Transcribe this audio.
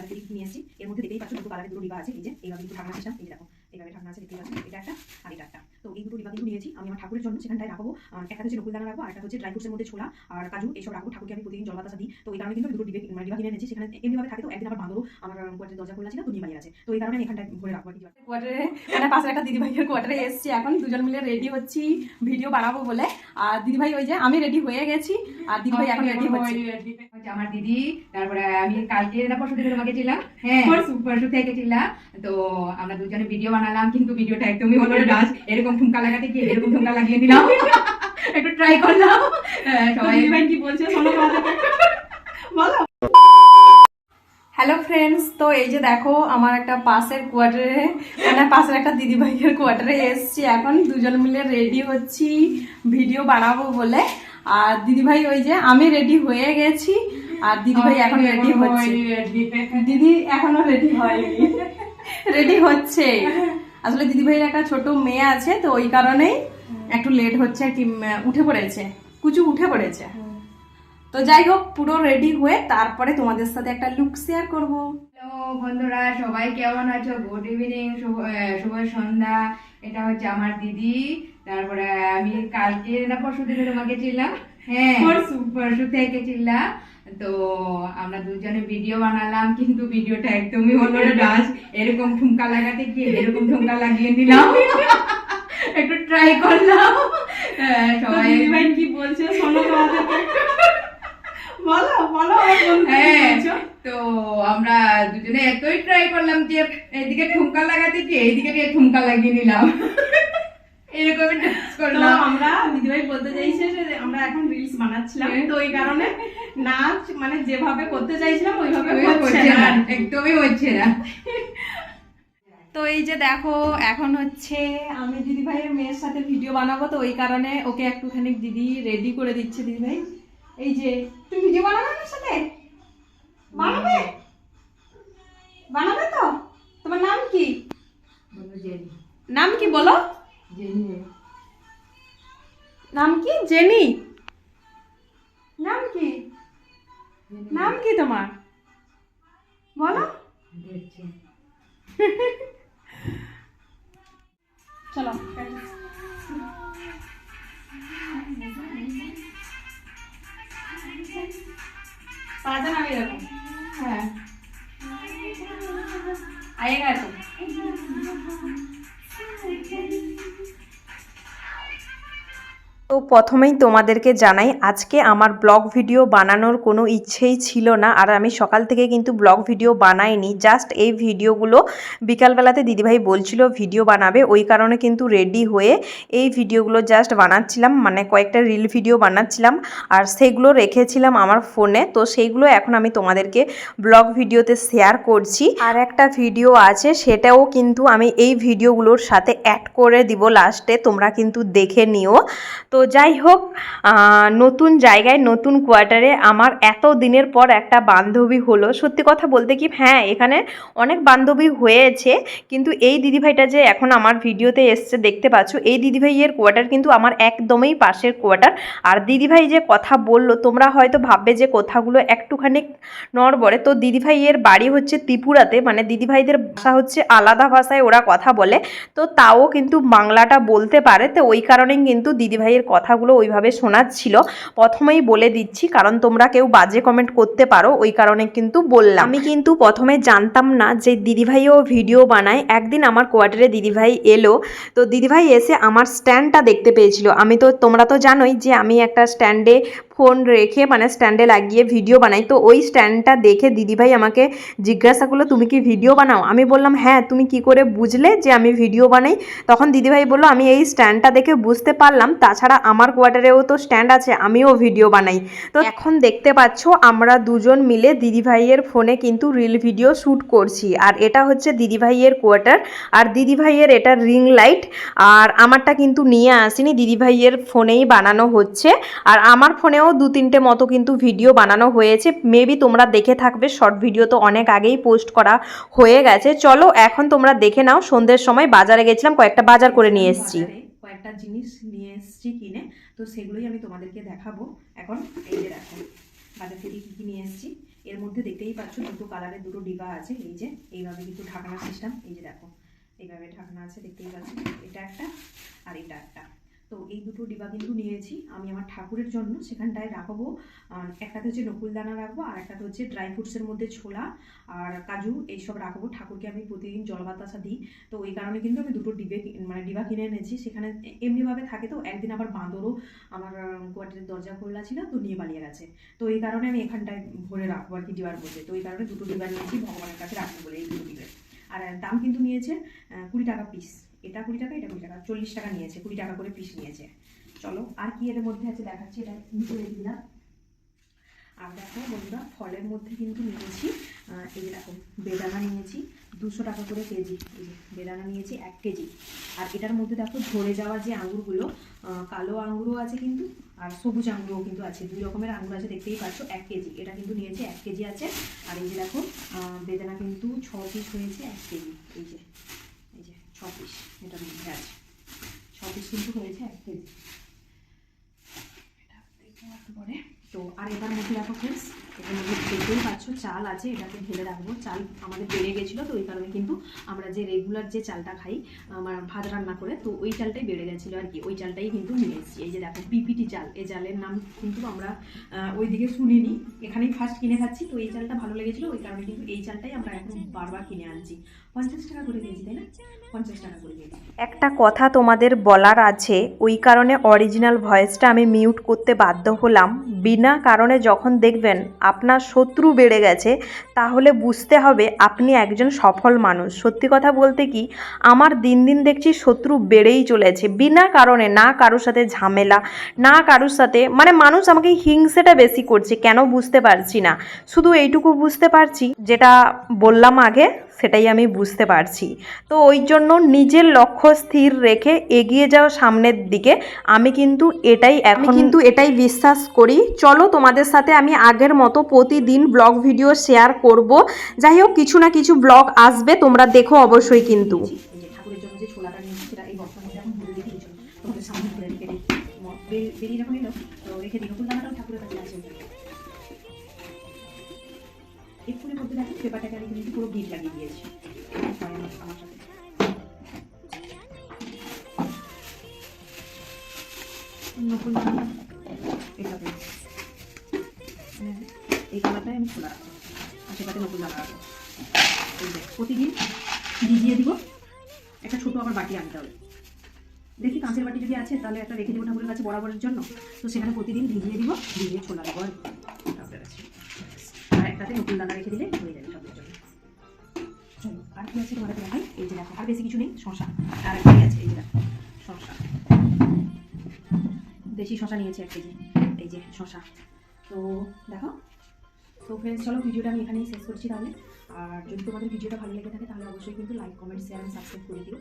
বাজার থেকে নিয়ে এসেছি। এর মধ্যে দেখতেই পাচ্ছ দুটো কালারের দুটো ডিবা আছে, এই যে, এইভাবে দুটো ঢাকনা সিস্টেম এই দেখো, এইভাবে ঢাকনা আছে, দেখতেই পাচ্ছ, এটা একটা আর এটা একটা। তো এই দুটো ডিবা কিন্তু নিয়েছি আমি আমার ঠাকুরের জন্য সেখানটায় রাখব। একটা হচ্ছে নকুল দানা রাখব আর একটা হচ্ছে ড্রাই ফ্রুটসের মধ্যে ছোলা আর কাজু এইসব রাখব। ঠাকুরকে আমি প্রতিদিন জল বাতাসা দিই তো এই কারণে কিন্তু দুটো ডিবে মানে ডিবা কিনে এনেছি। সেখানে এমনিভাবে থাকে তো একদিন আমার বাঁধবো আমার কোয়ার্টারের দরজা খোলা ছিল তো নিয়ে আছে। তো এই কারণে আমি এখানটায় ভরে রাখব আর কি কোয়ার্টারে মানে পাশে একটা দিদিভাইয়ের কোয়ার্টারে এসেছি এখন। দুজন মিলে রেডি হচ্ছি ভিডিও বানাবো বলে। আর দিদিভাই ওই যে আমি রেডি হয়ে গেছি। আর দিদিভাই এখন রেডি হচ্ছে। আমার দিদি তারপরে আমি কালকে না পরশু থেকে তোমাকে ছিলাম হ্যাঁ পরশু পরশু থেকে ছিলাম তো আমরা দুজনে ভিডিও বানালাম কিন্তু ভিডিওটা একদমই হলো না। এরকম ঠুমকা লাগাতে গিয়ে এরকম ঠুমকা লাগিয়ে একটু ট্রাই করলাম। হ্যাঁ, সবাই কি বলছে? শোনো বলো। হ্যালো ফ্রেন্ডস তো এই যে দেখো আমার একটা পাশের কোয়ার্টারে মানে পাশের একটা দিদিভাইয়ের কোয়ার্টারে এসেছি। এখন দুজন মিলে রেডি হচ্ছি ভিডিও বানাবো বলে। আর দিদিভাই ওই যে আমি রেডি হয়ে গেছি আর দিদিভাই এখন রেডি হচ্ছে। দিদি এখনও রেডি হয়নি। রেডি হচ্ছে। আসলে দিদিভাইয়ের একটা ছোট মেয়ে আছে তো ওই কারণেই একটু লেট হচ্ছে আর কি উঠে পড়েছে। কুচু উঠে পড়েছে। তো যাই হোক পুরো রেডি হয়ে তারপরে তোমাদের সাথে একটা লুক শেয়ার করব। হ্যালো বন্ধুরা সবাই কেমন আছো? গুড ইভিনিং শুভ সন্ধ্যা। এটা হচ্ছে আমার দিদি তারপরে আমি কালকে না পরশু থেকে তোমাকে ছিলাম হ্যাঁ। পরশু থেকে তো আমরা দুজনে ভিডিও বানালাম কিন্তু ভিডিওটা একদমই হলো ডান্স এরকম ঠুমকা লাগাতে গিয়ে এরকম ঠুমকা লাগিয়ে দিলাম একটু ট্রাই করলাম। সবাই দিদিভাই কি বলছে? শোনো বলো বলো আমার বন্ধু কি হ্যাঁ তো আমরা দুজনে এতই ট্রাই করলাম যে এদিকে ঠুমকা লাগাতে গিয়ে এইদিকে ঠুমকা লাগিয়ে নিলাম। এরকম dance করলাম। আমরা দিদিভাই বলতে চাইছে যে আমরা এখন রিলস বানাচ্ছিলাম। তো ওই কারণে নাচ মানে যেভাবে করতে চাইছিলাম ওইভাবে একদমই হচ্ছে না। না একদমই হচ্ছে না। তো এই যে দেখো এখন হচ্ছে আমি দিদি ভাইয়ের মেয়ের সাথে ভিডিও বানাবো তো ওই কারণে ওকে একটুখানি দিদি রেডি করে দিচ্ছে দিদি ভাই এই যে তুমি ভিডিও বানাবে আমার সাথে? বানাবে? বানাবে তো? তোমার নাম কি? নাম কি বলো? नाम की जेनी? नाम की जेनी। नाम की तुम्हार। बोलो। चलो आएगा तुम। তো প্রথমেই তোমাদেরকে জানাই, আজকে আমার ব্লগ ভিডিও বানানোর কোনো ইচ্ছেই ছিল না, আর আমি সকাল থেকে কিন্তু ব্লগ ভিডিও বানাইনি জাস্ট এই ভিডিওগুলো বিকালবেলাতে দিদিভাই বলছিল ভিডিও বানাবে, ওই কারণে কিন্তু রেডি হয়ে এই ভিডিওগুলো জাস্ট বানাচ্ছিলাম মানে কয়েকটা রিল ভিডিও বানাচ্ছিলাম, আর সেগুলো রেখেছিলাম আমার ফোনে, তো সেইগুলো এখন আমি তোমাদেরকে ব্লগ ভিডিওতে শেয়ার করছি। আর একটা ভিডিও আছে, সেটাও কিন্তু আমি এই ভিডিওগুলোর সাথে অ্যাড করে দিব লাস্টে তোমরা কিন্তু দেখে নিও। তো যাই হোক নতুন জায়গায়, নতুন কোয়ার্টারে আমার এত দিনের পর একটা বান্ধবী হলো। সত্যি কথা বলতে কি হ্যাঁ এখানে অনেক বান্ধবী হয়েছে, কিন্তু এই দিদিভাইটা যে এখন আমার ভিডিওতে এসছে, দেখতে পাচ্ছ, এই দিদিভাইয়ের কোয়ার্টার কিন্তু আমার একদমই পাশের কোয়ার্টার আর দিদিভাই যে কথা বলল, তোমরা হয়তো ভাববে যে কথাগুলো একটুখানি নড়বড়ে। তো দিদিভাইয়ের বাড়ি হচ্ছে ত্রিপুরাতে মানে দিদিভাইদের ভাষা হচ্ছে আলাদা ভাষায় ওরা কথা বলে। তো তাও কিন্তু বাংলাটা বলতে পারে, তো ওই কারণেই কিন্তু দিদিভাইয়ের কথাগুলো ওইভাবে শোনাচ্ছিল প্রথমেই বলে দিচ্ছি, কারণ তোমরা কেউ বাজে কমেন্ট করতে পারো, ওই কারণে কিন্তু বললাম। আমি কিন্তু প্রথমে জানতাম না যে দিদিভাইও ভিডিও বানায়। একদিন আমার কোয়ার্টারে দিদিভাই এলো, তো দিদিভাই এসে আমার স্ট্যান্ডটা দেখতে পেয়েছিল। আমি তো, তোমরা তো জানোই যে আমি একটা স্ট্যান্ডে ফোন রেখে মানে স্ট্যান্ডে লাগিয়ে ভিডিও বানাই। তো ওই স্ট্যান্ডটা দেখে দিদিভাই আমাকে জিজ্ঞাসা করল, তুমি কি ভিডিও বানাও? আমি বললাম হ্যাঁ তুমি কি করে বুঝলে যে আমি ভিডিও বানাই? তখন দিদিভাই বলল, আমি এই স্ট্যান্ডটা দেখে বুঝতে পারলাম। তাছাড়া আমার কোয়ার্টারেও তো স্ট্যান্ড আছে আমিও ভিডিও বানাই। তো এখন দেখতে পাচ্ছ আমরা দুজন মিলে দিদিভাইয়ের ফোনে কিন্তু রিল ভিডিও শ্যুট করছি। আর এটা হচ্ছে দিদিভাইয়ের কোয়ার্টার আর দিদিভাইয়ের এটা রিং লাইট আর আমারটা কিন্তু নিয়ে আসিনি দিদিভাইয়ের ফোনেই বানানো হচ্ছে। আর আমার ফোনেও দু তিনটে মতো কিন্তু ভিডিও বানানো হয়েছে। মেবি তোমরা দেখে থাকবে শর্ট ভিডিও তো অনেক আগেই পোস্ট করা হয়ে গেছে। চলো এখন তোমরা দেখে নাও সন্ধ্যের সময় বাজারে গেছিলাম কয়েকটা বাজার করে নিয়ে এসেছি। কয়েকটা জিনিস নিয়ে এসেছি কিনে, তো সেগুলোই আমি তোমাদেরকে দেখাবো। এখন এই যে দেখো, বাজার থেকে কী কী নিয়ে এসেছি। এর মধ্যে দেখতেই পাচ্ছ দুটো কালারের দুটো ডিবা আছে, এই যে, এইভাবে কিন্তু ঢাকনা সিস্টেম এই যে দেখো, এইভাবে ঢাকনা আছে, দেখতেই পাচ্ছ। এটা একটা আর এটা একটা। তো এই দুটো ডিবা কিন্তু নিয়েছি। আমি আমার ঠাকুরের জন্য সেখানটায় রাখব। একটাতে হচ্ছে নকুলদানা রাখব আর একটাতে হচ্ছে ড্রাই ফ্রুটসের মধ্যে ছোলা আর কাজু এইসব রাখব। ঠাকুরকে আমি প্রতিদিন জল বাতাসা দিই। তো এই কারণে কিন্তু আমি দুটো ডিবে মানে ডিবা কিনে এনেছি। সেখানে এমনিভাবে থাকে তো একদিন আবার বাঁদরও আমার কোয়ার্টারের দরজা খোলা ছিল তো নিয়ে পালিয়ে গেছে। তো এই কারণে আমি এখানটায় ভরে রাখব আর কি ডিবার মধ্যে। তো এই কারণে দুটো ডিবা নিয়েছি, ভগবানের কাছে রাখব বলে এই দুটো ডিবে। আর দাম কিন্তু নিয়েছে কুড়ি টাকা পিস এটা কুড়ি টাকা, এটা কুড়ি টাকা, চল্লিশ টাকা নিয়েছে, কুড়ি টাকা করে পিস নিয়েছে। চলো, আর কি এর মধ্যে আছে দেখাচ্ছি, এটা নিচে রেখে দিলাম। আর দেখো বন্ধুরা, ফলের মধ্যে কিন্তু নিয়েছি এই দেখো, বেদানা নিয়েছি, দুশো টাকা করে কেজি। এই যে বেদানা নিয়েছি, এক কেজি। আর এটার মধ্যে দেখো, ঝরে যাওয়া যে আঙুরগুলো কালো আঙুরও আছে কিন্তু, আর সবুজ আঙুরও কিন্তু আছে। দুই রকমের আঙুর আছে, দেখতেই পাচ্ছ, এক কেজি। এটা কিন্তু নিয়েছে, এক কেজি আছে। আর এই যে দেখো বেদানা কিন্তু ছ পিস হয়েছে, এক কেজি। এই যে ছ পিস এটার মধ্যে আছে ছ পিস কিন্তু হয়েছে এক কেজি এটা দেখব একটু পরে। তো আর এটার মধ্যে দেখো ফ্রেন্ডস এটার মধ্যে দেখতেই পাচ্ছ চাল আছে, এটাকে ঢেলে রাখব। চাল আমাদের বেড়ে গেছিল তো, ওই কারণে কিন্তু আমরা যে রেগুলার যে চালটা খাই ভাত রান্না করে, তো ওই চালটাই বেড়ে গেছিল আর কি। ওই চালটাই কিন্তু নিয়ে এসেছি। এই যে দেখো, পিপিটি চাল, এই চালের নাম কিন্তু আমরা ওইদিকে শুনিনি। এখানেই ফার্স্ট কিনে খাচ্ছি, তো এই চালটা ভালো লেগেছিলো, ওই কারণে কিন্তু এই চালটাই আমরা এখন বারবার কিনে আনছি। পঞ্চাশ টাকা করে কেজি তাই না? পঞ্চাশ টাকা করে কেজি একটা কথা তোমাদের বলার আছে, ওই কারণে অরিজিনাল ভয়েসটা আমি মিউট করতে বাধ্য হলাম, বিনা কারণে যখন দেখবেন আপনার শত্রু বেড়ে গেছে, তাহলে বুঝতে হবে আপনি একজন সফল মানুষ। সত্যি কথা বলতে কি, আমার দিন দিন দেখছি শত্রু বেড়েই চলেছে। বিনা কারণে, না কারোর সাথে ঝামেলা, না কারোর সাথে মানে মানুষ আমাকে হিংসেটা বেশি করছে, কেন বুঝতে পারছি না। শুধু এইটুকু বুঝতে পারছি, যেটা বললাম আগে সেটাই আমি বুঝতে পারছি। তো ওই জন্য নিজের লক্ষ্য স্থির রেখে এগিয়ে যাও সামনের দিকে। আমি কিন্তু এটাই আমি কিন্তু এটাই বিশ্বাস করি। চলো তোমাদের সাথে আমি আগের মতো প্রতিদিন ব্লগ ভিডিও শেয়ার করব। যাই হোক কিছু না কিছু ব্লগ আসবে তোমরা দেখো অবশ্যই কিন্তু। ঠাকুরের জন্য যে ছোলাটা নিয়েছি সেটা এই বস্তার মধ্যে এখন ভরে তোমাদের সামনে ভরে রেখে দিই। বেরিয়ে যখন এলো তো রেখে দিই। নতুন দানাটাও ঠাকুরের কাছে আছে। মধ্যে দেখো পেপারটাকে আমি কিন্তু পুরো গিট লাগিয়ে দিয়েছি। আমার আমার সাথে নতুন পেয়েছি। হ্যাঁ, এই কালারটাই আমি খোলা রাখব। সেটাতে নতুন দানা রাখব। প্রতিদিন ভিজিয়ে দিব। একটা ছোট আবার বাটি আনতে হবে। দেখি কাঁচের বাটি যদি আছে তাহলে একটা রেখে দেবো ঠাকুরের কাছে বরাবরের জন্য। তো সেখানে প্রতিদিন ভিজিয়ে দিব ভিজিয়ে ছোলা দেবো আর আর নতুন দানা রেখে দিলে হয়ে যাবে ঠাকুরের জন্য আর কি আছে তোমাদের দেখাই? এই যে দেখো, আর বেশি কিছু নেই শশা আর একটাই আছে এই যে দেখো শশা দেশি শশা নিয়েছে এক কেজি, এই যে শশা তো দেখো, তো ফ্রেন্ডস চলো, ভিডিওটা আমি এখানেই শেষ করছি তাহলে। আর যদি তোমাদের ভিডিওটা ভালো লেগে থাকে, তাহলে অবশ্যই কিন্তু লাইক কমেন্ট শেয়ার সাবস্ক্রাইব করে দিও।